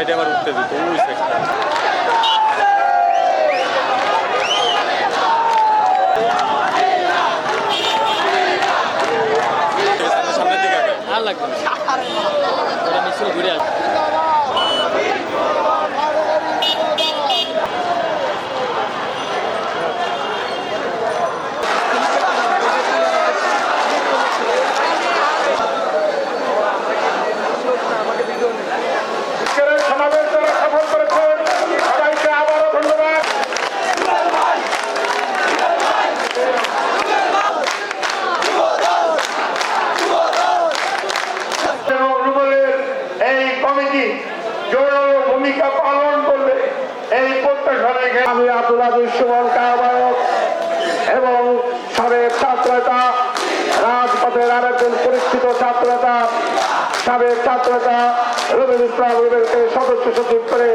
সাইডে আবার উঠতে দিত ওই সাইডটা সামনের দিকে আর লাগবে ঘুরে আসবে। জোরালো ভূমিকা পালন করবে এই প্রত্যাশা রেখে আমি আব্দুল আজিজ সুমন কায়বায়ক এবং সাবেক ছাত্রতা রাজপথের আরেকজন পরিচিত ছাত্রতা সাবেক ছাত্রতা রবিউল ইসলাম সদস্য সচিব করে